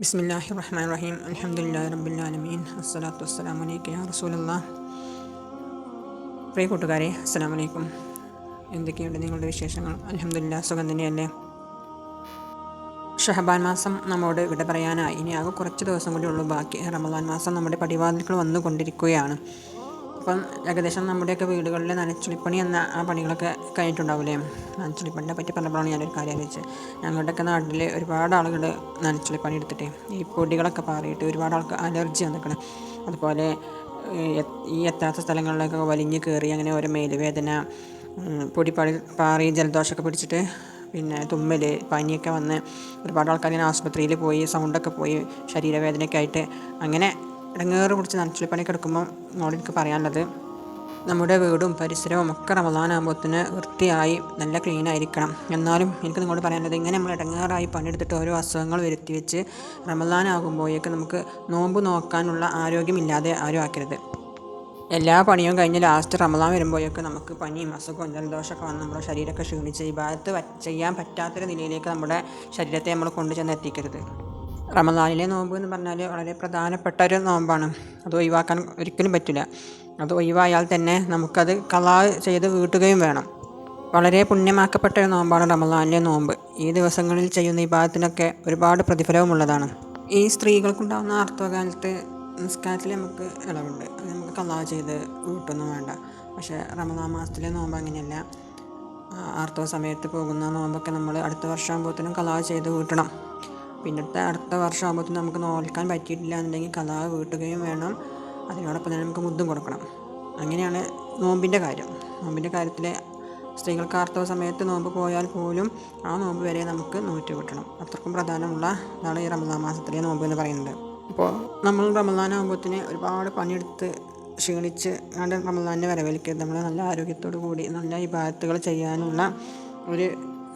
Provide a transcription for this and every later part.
ബിസ്മില്ലാഹി റഹ്മാൻ റഹീം അലഹമുല്ലാ റബ്ബുലാലമീൻ അസ്സലാത്തു വസ്സലാം അലൈക്കും യാ റസൂലല്ല പ്രിയ കൂട്ടുകാരെ അസ്സലാം അലൈക്കും. എന്തൊക്കെയുണ്ട് നിങ്ങളുടെ വിശേഷങ്ങൾ? അലഹമുല്ലാ സുഖം തന്നെയല്ലേ? ഷഹബാൻ മാസം നമ്മോട് വിട പറയാനായി. ഇനി ആകെ കുറച്ച് ദിവസം കൂടി ഉള്ളൂ. ബാക്കി റമദാൻ മാസം നമ്മുടെ പടിവാതിൽക്കൾ വന്നുകൊണ്ടിരിക്കുകയാണ്. അപ്പം ഏകദേശം നമ്മുടെയൊക്കെ വീടുകളിൽ നനച്ചുളിപ്പണി എന്ന ആ പണികളൊക്കെ കഴിഞ്ഞിട്ടുണ്ടാവില്ലേ? നനച്ചുളിപ്പണിനെ പറ്റി പറഞ്ഞപ്പോഴാണ് ഞാനൊരു കാര്യം ആലോചിച്ചത് ഞങ്ങളുടെയൊക്കെ നാട്ടിൽ ഒരുപാട് ആളുകൾ നനച്ചുളിപ്പണി എടുത്തിട്ട് ഈ പൊടികളൊക്കെ പാറിയിട്ട് ഒരുപാട് ആൾക്ക് അലർജി വന്നിരിക്കണം. അതുപോലെ ഈ എത്താത്ത സ്ഥലങ്ങളിലൊക്കെ വലിഞ്ഞ് കയറി അങ്ങനെ ഓരോ മേലുവേദന പൊടി പാറി പാറി ജലദോഷമൊക്കെ പിടിച്ചിട്ട് പിന്നെ തുമ്മൽ പനിയൊക്കെ വന്ന് ഒരുപാട് ആൾക്കാർ ഇങ്ങനെ ആശുപത്രിയിൽ പോയി സൗണ്ടൊക്കെ പോയി ശരീരവേദനയൊക്കെ ആയിട്ട് അങ്ങനെ ഇടങ്ങേറ് പിടിച്ച് നനച്ചുള്ളിപ്പണിയൊക്കെ എടുക്കുമ്പോൾ എന്നോട് എനിക്ക് പറയാനുള്ളത് നമ്മുടെ വീടും പരിസരവും ഒക്കെ റമദാനാകുമ്പോഴത്തിന് വൃത്തിയായി നല്ല ക്ലീൻ ആയിരിക്കണം. എന്നാലും എനിക്ക് നിങ്ങളോട് പറയാനുള്ളത് ഇങ്ങനെ നമ്മൾ ഇടങ്ങേറായി പണിയെടുത്തിട്ട് ഓരോ അസുഖങ്ങൾ വരുത്തി വെച്ച് റമദാനാകുമ്പോഴേക്ക് നമുക്ക് നോമ്പ് നോക്കാനുള്ള ആരോഗ്യമില്ലാതെ ആരും ആക്കരുത്. എല്ലാ പണിയും കഴിഞ്ഞ് ലാസ്റ്റ് റമദാൻ വരുമ്പോഴേക്ക് നമുക്ക് പനിയും അസുഖവും ജലദോഷമൊക്കെ വന്ന് നമ്മുടെ ശരീരമൊക്കെ ക്ഷീണിച്ച് ഈ ഭാഗത്ത് ചെയ്യാൻ പറ്റാത്തൊരു നിലയിലേക്ക് നമ്മുടെ ശരീരത്തെ നമ്മൾ കൊണ്ടുചെന്ന് എത്തിക്കരുത് റമദാനിലെ നോമ്പ് എന്ന് പറഞ്ഞാൽ വളരെ പ്രധാനപ്പെട്ട ഒരു നോമ്പാണ്. അത് ഒഴിവാക്കാൻ ഒരിക്കലും പറ്റില്ല. അത് ഒഴിവായാൽ തന്നെ നമുക്കത് കളാ ചെയ്ത് വീട്ടുകയും വേണം. വളരെ പുണ്യമാക്കപ്പെട്ട ഒരു നോമ്പാണ് റമദാനിലെ നോമ്പ്. ഈ ദിവസങ്ങളിൽ ചെയ്യുന്ന ഈ ഭാഗത്തിനൊക്കെ ഒരുപാട് പ്രതിഫലവുമുള്ളതാണ്. ഈ സ്ത്രീകൾക്കുണ്ടാകുന്ന ആർത്തവകാലത്ത് നിസ്കാരത്തിൽ നമുക്ക് ഇളവുണ്ട്. അത് നമുക്ക് കലാ ചെയ്ത് വീട്ടൊന്നും വേണ്ട. പക്ഷേ റമദാൻ മാസത്തിലെ നോമ്പ് അങ്ങനെയല്ല. ആർത്തവ സമയത്ത് പോകുന്ന നോമ്പൊക്കെ നമ്മൾ അടുത്ത വർഷമാകുമ്പോഴത്തേനും കലാ ചെയ്ത് വീട്ടണം. പിന്നത്തെ അടുത്ത ആകുമ്പോൾ നമുക്ക് നോൽക്കാൻ പറ്റിയിട്ടില്ല എന്നുണ്ടെങ്കിൽ കലാ വീട്ടുകയും വേണം. അതിനോടൊപ്പം തന്നെ നമുക്ക് മുദ്ദും കൊടുക്കണം. അങ്ങനെയാണ് നോമ്പിന്റെ കാര്യം. നോമ്പിന്റെ കാര്യത്തിൽ സ്ത്രീകൾക്ക് ആർത്തവ സമയത്ത് നോമ്പ് പോയാൽ പോലും ആ നോമ്പ് വരെ നമുക്ക് നോറ്റ് കിട്ടണം. അത്രക്കും പ്രധാനമുള്ള ഇതാണ് ഈ റമദാൻ മാസത്തിലെ നോമ്പ് എന്ന് പറയുന്നത്. അപ്പോൾ നമ്മൾ റമദാൻ റമദാനാകുമ്പോഴത്തേന് ഒരുപാട് പണിയെടുത്ത് ക്ഷീണിച്ച് കണ്ട് റമദാനെ വരവേൽക്കരുത്. നമ്മൾ നല്ല ആരോഗ്യത്തോടു കൂടി നല്ല ഇബാദത്തുകൾ ചെയ്യാനുള്ള ഒരു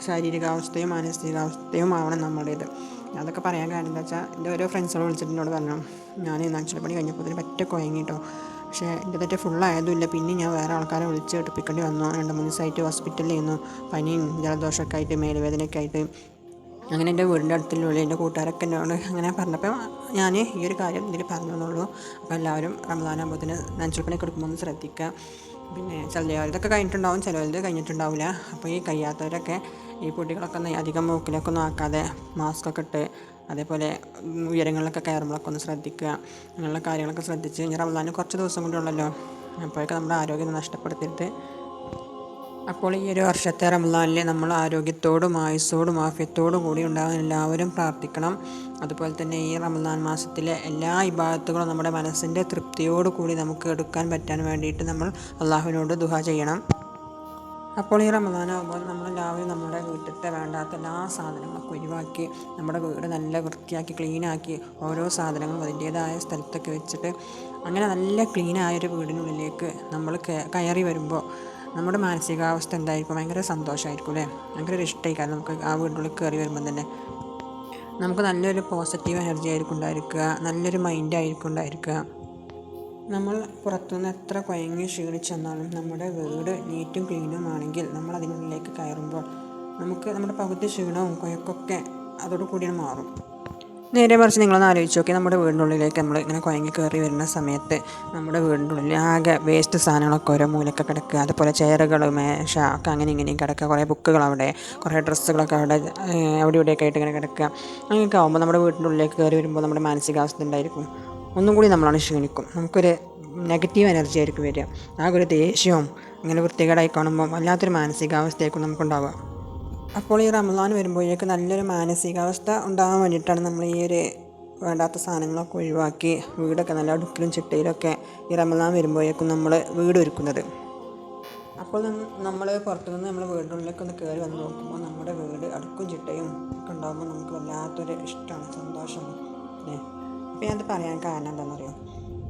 ശാരീരികാവസ്ഥയും മാനസികാവസ്ഥയും ആവണം നമ്മുടേത് അതൊക്കെ പറയാൻ കാര്യം എന്താ വെച്ചാൽ എന്റെ ഓരോ ഫ്രണ്ട്സുകൾ വിളിച്ചിട്ട് എന്നോട് പറഞ്ഞു ഞാൻ നാച്ചുറൽ പണി കഴിഞ്ഞപ്പോൾ ഇതിന് പറ്റ കുഴങ്ങിട്ടോ. പക്ഷേ എന്റെ തെറ്റ് ഫുള്ളായതുമില്ല പിന്നെ ഞാൻ വേറെ ആൾക്കാരെ വിളിച്ച് എടുപ്പിക്കേണ്ടി വന്നു. രണ്ട് മൂന്ന് ദിവസമായിട്ട് ഹോസ്പിറ്റലിൽ നിന്നു പനിയും ജലദോഷമൊക്കെ ആയിട്ട് മേലുവേദനയൊക്കെ ആയിട്ട്. അങ്ങനെ എന്റെ വീടിന്റെ അടുത്തുള്ള എന്റെ കൂട്ടുകാരൊക്കെ എന്നോട് അങ്ങനെ പറഞ്ഞപ്പോൾ ഞാൻ ഈ ഒരു കാര്യം ഇതിൽ പറഞ്ഞു എന്നുള്ളൂ. അപ്പോൾ എല്ലാവരും റമദാനാകുമ്പോഴത്തേന് പണി എടുക്കുമ്പോൾ ഒന്ന് ശ്രദ്ധിക്കുക പിന്നെ ചിലവരതൊക്കെ കഴിഞ്ഞിട്ടുണ്ടാവും. ചിലവരത് കഴിഞ്ഞിട്ടുണ്ടാവില്ല അപ്പോൾ ഈ കഴിയാത്തവരൊക്കെ ഈ ഒന്ന് അധികം മൂക്കിലൊക്കെ ഒന്നും ആക്കാതെ മാസ്കൊക്കെ ഇട്ട് അതേപോലെ ഉയരങ്ങളിലൊക്കെ കയറുമ്പോഴൊക്കെ ഒന്ന് ശ്രദ്ധിക്കുക. അങ്ങനെയുള്ള കാര്യങ്ങളൊക്കെ ശ്രദ്ധിച്ച് കഴിഞ്ഞാൽ റമദാന് കുറച്ച് ദിവസം കൂടി ഉള്ളല്ലോ. അപ്പോഴൊക്കെ നമ്മുടെ ആരോഗ്യം നഷ്ടപ്പെടുത്തിയിട്ട് അപ്പോൾ ഈ ഒരു വർഷത്തെ റമദാനിൽ നമ്മൾ ആരോഗ്യത്തോടും ആയുസ്സോടും ആഫ്യത്തോടും കൂടി ഉണ്ടാകാൻ എല്ലാവരും പ്രാർത്ഥിക്കണം. അതുപോലെ തന്നെ ഈ റമദാൻ മാസത്തിലെ എല്ലാ ഇബാദത്തുകളും നമ്മുടെ മനസ്സിന്റെ തൃപ്തിയോടുകൂടി നമുക്ക് എടുക്കാൻ പറ്റാൻ വേണ്ടിയിട്ട് നമ്മൾ അള്ളാഹുവിനോട് ദുഹ ചെയ്യണം. അപ്പോൾ ഈ റമദാനാകുമ്പോൾ രാവിലെ നമ്മുടെ വീട്ടിലത്തെ വേണ്ടാത്ത എല്ലാ സാധനങ്ങളൊക്കെ ഒഴിവാക്കി നമ്മുടെ വീട് നല്ല വൃത്തിയാക്കി ക്ലീനാക്കി ഓരോ സാധനങ്ങളും അതിന്റേതായ സ്ഥലത്തൊക്കെ വെച്ചിട്ട് അങ്ങനെ നല്ല ക്ലീനായൊരു വീടിനുള്ളിലേക്ക് നമ്മൾ കയറി വരുമ്പോൾ നമ്മുടെ മാനസികാവസ്ഥ എന്തായിരിക്കും? ഭയങ്കര സന്തോഷമായിരിക്കും അല്ലേ? ഭയങ്കര ഒരു ഇഷ്ടമായിരിക്കും നമുക്ക് ആ വീടിനുള്ളിൽ കയറി വരുമ്പോൾ തന്നെ നമുക്ക് നല്ലൊരു പോസിറ്റീവ് എനർജി ആയിരിക്കും ഉണ്ടായിരിക്കുക. നല്ലൊരു മൈൻഡായിരിക്കും ഉണ്ടായിരിക്കുക. നമ്മൾ പുറത്തുനിന്ന് എത്ര കുഴങ്ങി ക്ഷീണിച്ചെന്നാലും നമ്മുടെ വീട് നീറ്റും ക്ലീനും ആണെങ്കിൽ നമ്മൾ അതിനുള്ളിലേക്ക് കയറുമ്പോൾ നമുക്ക് നമ്മുടെ പകുതി ക്ഷീണവും കുഴക്കൊക്കെ അതോടു കൂടിയാണ് മാറും. നേരെ മറിച്ച് നിങ്ങളൊന്ന് ആലോചിച്ച് നോക്കി. നമ്മുടെ വീടിന്റെ ഉള്ളിലേക്ക് നമ്മൾ ഇങ്ങനെ കുഴങ്ങി കയറി വരുന്ന സമയത്ത് നമ്മുടെ വീടിന്റെ ഉള്ളിൽ ആകെ വേസ്റ്റ് സാധനങ്ങളൊക്കെ ഓരോ മൂലൊക്കെ കിടക്കുക. അതുപോലെ ചെയറുകൾ മേശ ഒക്കെ അങ്ങനെ ഇങ്ങനെയും കിടക്കുക. കുറേ ബുക്കുകൾ അവിടെ കുറേ ഡ്രസ്സുകളൊക്കെ അവിടെ അവിടെ ഇവിടെയൊക്കെ ആയിട്ട് ഇങ്ങനെ കിടക്കുക. അങ്ങനെയൊക്കെ ആകുമ്പോൾ നമ്മുടെ വീടിന്റെ ഉള്ളിലേക്ക് കയറി വരുമ്പോൾ നമ്മുടെ മാനസികാവസ്ഥ ഉണ്ടായിരിക്കും ഒന്നും കൂടി നമ്മളാണ് ക്ഷീണിക്കും. നമുക്കൊരു നെഗറ്റീവ് എനർജി ആയിരിക്കും വരിക. ആകെ ഒരു ദേഷ്യവും ഇങ്ങനെ വൃത്തികേടായി കാണുമ്പോൾ വല്ലാത്തൊരു മാനസികാവസ്ഥയായിരിക്കും നമുക്കുണ്ടാവുക. അപ്പോൾ ഈ റമദാൻ വരുമ്പോഴേക്ക് നല്ലൊരു മാനസികാവസ്ഥ ഉണ്ടാകാൻ വേണ്ടിയിട്ടാണ് നമ്മൾ ഈ ഒരു വേണ്ടാത്ത സാധനങ്ങളൊക്കെ ഒഴിവാക്കി വീടൊക്കെ നല്ല അടുക്കിലും ചിട്ടയിലൊക്കെ ഈ റമദാൻ വരുമ്പോഴേക്കും നമ്മൾ വീട് ഒരുക്കുന്നത്. അപ്പോൾ നമ്മൾ പുറത്തുനിന്ന് നമ്മൾ വീടിനുള്ളിലേക്ക് ഒന്ന് കയറി വന്ന് നോക്കുമ്പോൾ നമ്മുടെ വീട് അടുക്കും ചിട്ടയും ഒക്കെ ഉണ്ടാകുമ്പോൾ നമുക്ക് വല്ലാത്തൊരു ഇഷ്ടമാണ് സന്തോഷമാണ്. ഞാനത് പറയാൻ കാരണം എന്താണെന്നറിയോ?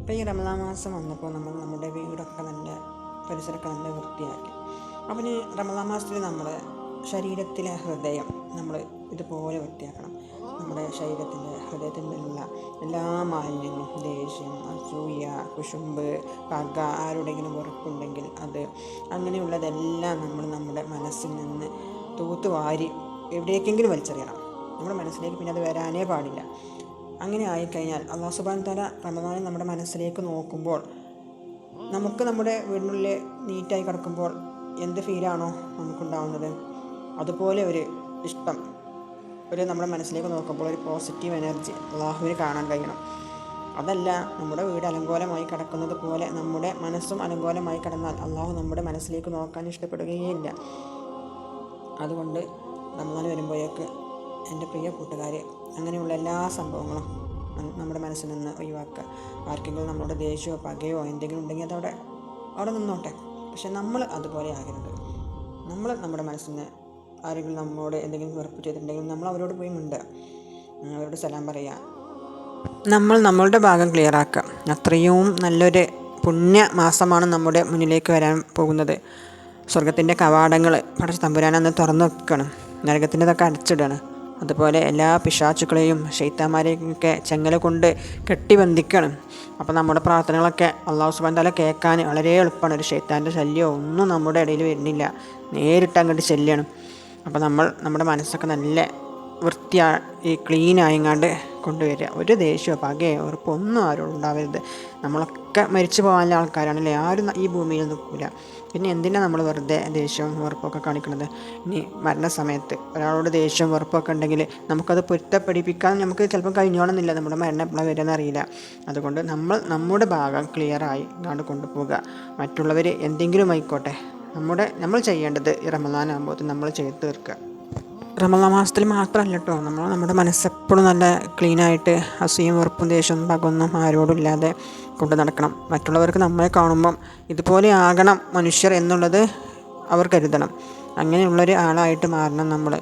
ഇപ്പോൾ ഈ റമദാൻ മാസം വന്നപ്പോൾ നമ്മൾ നമ്മുടെ വീടൊക്കെ നല്ല പരിസരമൊക്കെ നല്ല വൃത്തിയാക്കി. അപ്പം ഈ റമദാൻ മാസത്തിൽ നമ്മൾ ശരീരത്തിലെ ഹൃദയം നമ്മൾ ഇതുപോലെ വൃത്തിയാക്കണം. നമ്മുടെ ശരീരത്തിന്റെ ഹൃദയത്തിലുള്ള എല്ലാ മാലിന്യങ്ങളും ദേഷ്യം അസൂയ കുശുമ്പ് പക ആരുടെങ്കിലും വെറുപ്പുണ്ടെങ്കിൽ അത് അങ്ങനെയുള്ളതെല്ലാം നമ്മൾ നമ്മുടെ മനസ്സിൽ നിന്ന് തൂത്തുവാരി എവിടേക്കെങ്കിലും വലിച്ചെറിയണം. നമ്മുടെ മനസ്സിലേക്ക് പിന്നെ അത് വരാനേ പാടില്ല. അങ്ങനെ ആയിക്കഴിഞ്ഞാൽ അള്ളാഹു സുബാൻ തല റമദാനെ നമ്മുടെ മനസ്സിലേക്ക് നോക്കുമ്പോൾ നമുക്ക് നമ്മുടെ വീടിനുള്ളിൽ നീറ്റായി കിടക്കുമ്പോൾ എന്ത് ഫീലാണോ നമുക്കുണ്ടാവുന്നത്? അതുപോലെ ഒരു ഇഷ്ടം ഒരു നമ്മുടെ മനസ്സിലേക്ക് നോക്കുമ്പോൾ ഒരു പോസിറ്റീവ് എനർജി അള്ളാഹുവിന് കാണാൻ കഴിയണം. അതല്ല നമ്മുടെ വീട് അലങ്കോലമായി കിടക്കുന്നത് പോലെ നമ്മുടെ മനസ്സും അലങ്കോലമായി കിടന്നാൽ അള്ളാഹു നമ്മുടെ മനസ്സിലേക്ക് നോക്കാൻ ഇഷ്ടപ്പെടുകയേ ഇല്ല. അതുകൊണ്ട് നമ്മൾ വരുമ്പോഴേക്ക് എന്റെ പ്രിയ കൂട്ടുകാർ അങ്ങനെയുള്ള എല്ലാ സംഭവങ്ങളും നമ്മുടെ മനസ്സിൽ നിന്ന് ഒഴിവാക്കുക. ആർക്കെങ്കിലും നമ്മളോട് ദേഷ്യമോ പകയോ എന്തെങ്കിലും ഉണ്ടെങ്കിൽ അതവിടെ അവിടെ നിന്നോട്ടെ. പക്ഷെ നമ്മൾ അതുപോലെ ആകരുത്. നമ്മൾ നമ്മുടെ മനസ്സിന് ആരെങ്കിലും നമ്മളോട് എന്തെങ്കിലും വെറുപ്പ് ചെയ്തിട്ടുണ്ടെങ്കിൽ നമ്മൾ അവരോട് പോയി മിണ്ടുക അവരോട് സലാം പറയുക നമ്മൾ നമ്മളുടെ ഭാഗം ക്ലിയർ ആക്കുക. അത്രയും നല്ലൊരു പുണ്യ മാസമാണ് നമ്മുടെ മുന്നിലേക്ക് വരാൻ പോകുന്നത്. സ്വർഗത്തിന്റെ കവാടങ്ങൾ പടച്ച് തമ്പുരാനെന്ന് തുറന്നു വെക്കണം. നരകത്തിന്റെതൊക്കെ അടച്ചിടുകയാണ് അതുപോലെ എല്ലാ പിശാച്ചുക്കളെയും ഷെയ്ത്താന്മാരെയൊക്കെ ചെങ്ങല കൊണ്ട് കെട്ടിബന്ധിക്കണം. അപ്പോൾ നമ്മുടെ പ്രാർത്ഥനകളൊക്കെ അള്ളാഹു സുബാൻ തല കേൾക്കാൻ വളരെ എളുപ്പമാണ്. ഒരു ഷെയ്ത്താന്റെ ശല്യം ഒന്നും നമ്മുടെ ഇടയിൽ വരുന്നില്ല. നേരിട്ട് അങ്ങോട്ട് ശല്യമാണ് അപ്പോൾ നമ്മൾ നമ്മുടെ മനസ്സൊക്കെ നല്ല വൃത്തിയായി ക്ലീൻ ആയിങ്ങാണ്ട് കൊണ്ടുവരിക. ഒരു ദേഷ്യമോ പകയോ ഉറപ്പോ ഒന്നും ആരോടും ഉണ്ടാവരുത്. നമ്മളൊക്കെ മരിച്ചു പോകാനുള്ള ആൾക്കാരാണല്ലേ? ആരും ഈ ഭൂമിയിൽ നിൽക്കില്ല പിന്നെ എന്തിനാണ് നമ്മൾ വെറുതെ ദേഷ്യവും ഉറപ്പൊക്കെ കാണിക്കുന്നത് ഇനി മരണസമയത്ത് ഒരാളോട് ദേഷ്യവും ഉറപ്പൊക്കെ ഉണ്ടെങ്കിൽ നമുക്കത് പൊരുത്തപ്പെടിപ്പിക്കാൻ നമുക്ക് ചിലപ്പോൾ കഴിഞ്ഞോണമെന്നില്ല നമ്മുടെ മരണം എപ്പോഴാണ് വരുമെന്ന് അറിയില്ല അതുകൊണ്ട് നമ്മൾ നമ്മുടെ ഭാഗം ക്ലിയറായി ഇങ്ങാണ്ട് കൊണ്ടുപോകുക മറ്റുള്ളവർ എന്തെങ്കിലും ആയിക്കോട്ടെ. നമ്മുടെ നമ്മൾ ചെയ്യേണ്ടത് ഈ റമദാനാകുമ്പോൾ നമ്മൾ ചെയ്ത് തീർക്കുക. റമദാ മാസത്തിൽ മാത്രമല്ല കേട്ടോ നമ്മൾ നമ്മുടെ മനസ്സെപ്പോഴും നല്ല ക്ലീനായിട്ട് അസൂയും വെറുപ്പും ദേഷ്യവും പകൊന്നും ആരോടും ഇല്ലാതെ കൊണ്ട് നടക്കണം. മറ്റുള്ളവർക്ക് നമ്മളെ കാണുമ്പം ഇതുപോലെ ആകണം മനുഷ്യർ എന്നുള്ളത് അവർ കരുതണം. അങ്ങനെയുള്ളൊരു ആളായിട്ട് മാറണം നമ്മൾ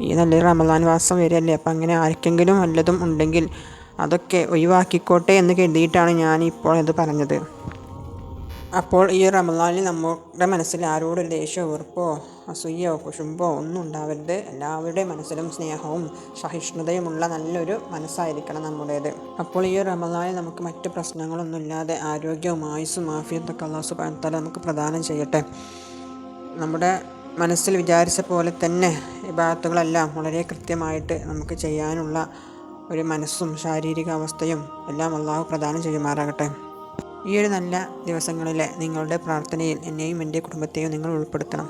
ഈ നല്ലൊരു റമദാൻ മാസം വരികയല്ലേ അപ്പം അങ്ങനെ ആർക്കെങ്കിലും വല്ലതും ഉണ്ടെങ്കിൽ അതൊക്കെ ഒഴിവാക്കിക്കോട്ടെ എന്ന് കരുതിയിട്ടാണ് ഞാൻ ഇപ്പോൾ ഇത് പറഞ്ഞത്. അപ്പോൾ ഈ റമദാനിൽ നമ്മുടെ മനസ്സിൽ ആരോടും ദേഷ്യമോ വെറുപ്പോ അസൂയോ കുശുമ്പോ ഒന്നും ഉണ്ടാവരുത്. എല്ലാവരുടെയും മനസ്സിലും സ്നേഹവും സഹിഷ്ണുതയുമുള്ള നല്ലൊരു മനസ്സായിരിക്കണം നമ്മുടേത്. അപ്പോൾ ഈ റമദാനിൽ നമുക്ക് മറ്റ് പ്രശ്നങ്ങളൊന്നുമില്ലാതെ ആരോഗ്യവും ആയുസ്സും ആഫിയത്തൊക്കെ അള്ളാഹു സുബാനത്താല നമുക്ക് പ്രദാനം ചെയ്യട്ടെ. നമ്മുടെ മനസ്സിൽ വിചാരിച്ച പോലെ തന്നെ വിഭാഗത്തുകളെല്ലാം വളരെ കൃത്യമായിട്ട് നമുക്ക് ചെയ്യാനുള്ള ഒരു മനസ്സും ശാരീരിക അവസ്ഥയും എല്ലാം അള്ളാഹു പ്രദാനം ചെയ്യുമാറാകട്ടെ. ഈ ഒരു നല്ല ദിവസങ്ങളിലെ നിങ്ങളുടെ പ്രാർത്ഥനയിൽ എന്നെയും എന്റെ കുടുംബത്തെയും നിങ്ങൾ ഉൾപ്പെടുത്തണം.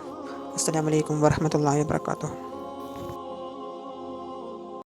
അസ്സാം വലൈക്കും വർഹമത്തല്ലാ വാത്തു